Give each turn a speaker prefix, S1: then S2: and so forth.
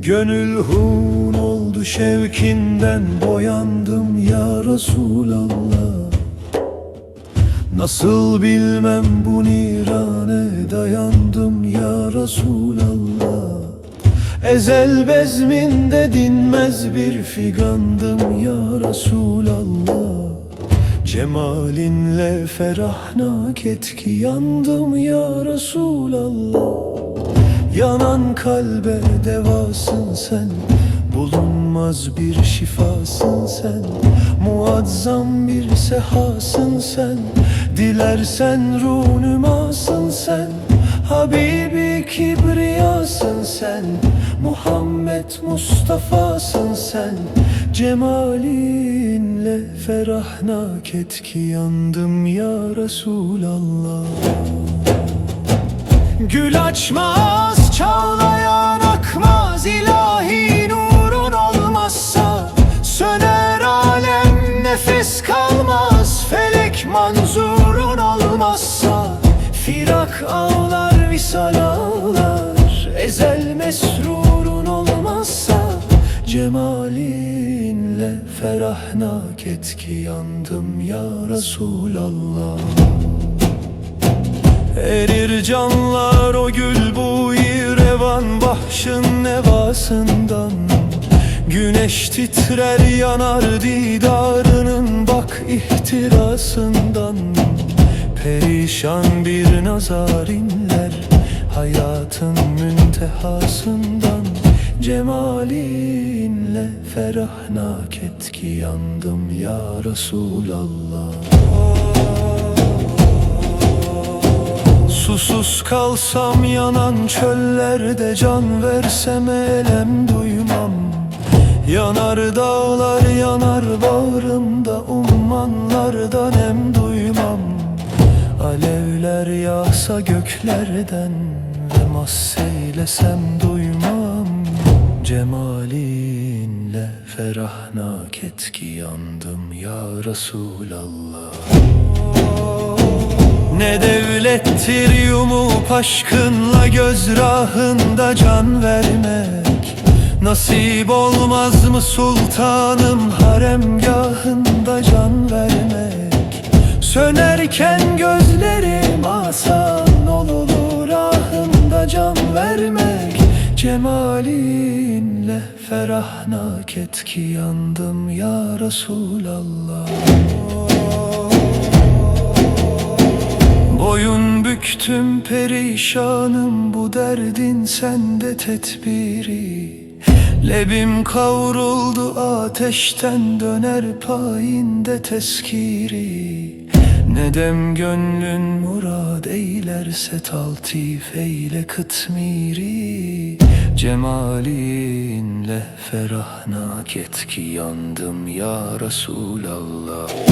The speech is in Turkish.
S1: Gönül hun oldu şevkinden boyandım ya Resulallah. Nasıl bilmem bu nirane dayandım ya Resulallah. Ezel bezminde dinmez bir figandım ya Resulallah. Cemalinle ferahnak et ki yandım ya Resulallah Yanan kalbe devasın sen Bulunmaz bir şifasın sen. Muazzam bir sehasın sen Dilersen runumasın sen. Habibi kibriyasın sen Muhammed Mustafa'sın sen. Cemalinle ferahnak et ki yandım ya Resulallah. Gül açmaz, nefes kalmaz felek manzurun olmazsa Firak ağlar visal ağlar ezel mesrurun olmazsa Cemalinle ferahnak et ki yandım ya Resulallah. Erir canlar o gül bu revan Bahşın nevasından Güneş titrer yanar didarının Bak ihtirasından. Perişan bir nazarinler Hayatın müntehasından. Cemalinle ferahnak et ki yandım ya Resulallah. Susuz kalsam yanan çöllerde can versem elem duymam Yanar dağlar yanar bağrımda ummanlardan em duymam. Alevler yağsa göklerden ve mahseylesem duymam. Cemalinle ferahnak et ki yandım ya Resulallah. Ne devlettir yumup aşkınla göz rahında can vermek Nasip olmaz mı sultanım haremgahında can vermek? Sönerken gözlerim asan olur ahında can vermek. Cemalinle ferahnak et ki yandım ya Resulallah. Boyun büktüm perişanım bu derdin sende tedbiri Lebim kavruldu ateşten döner payinde teskiri Nedem gönlün murad eylerse taltif eyle kıtmiri. Cemalinle ferahnak et ki yandım ya Resulallah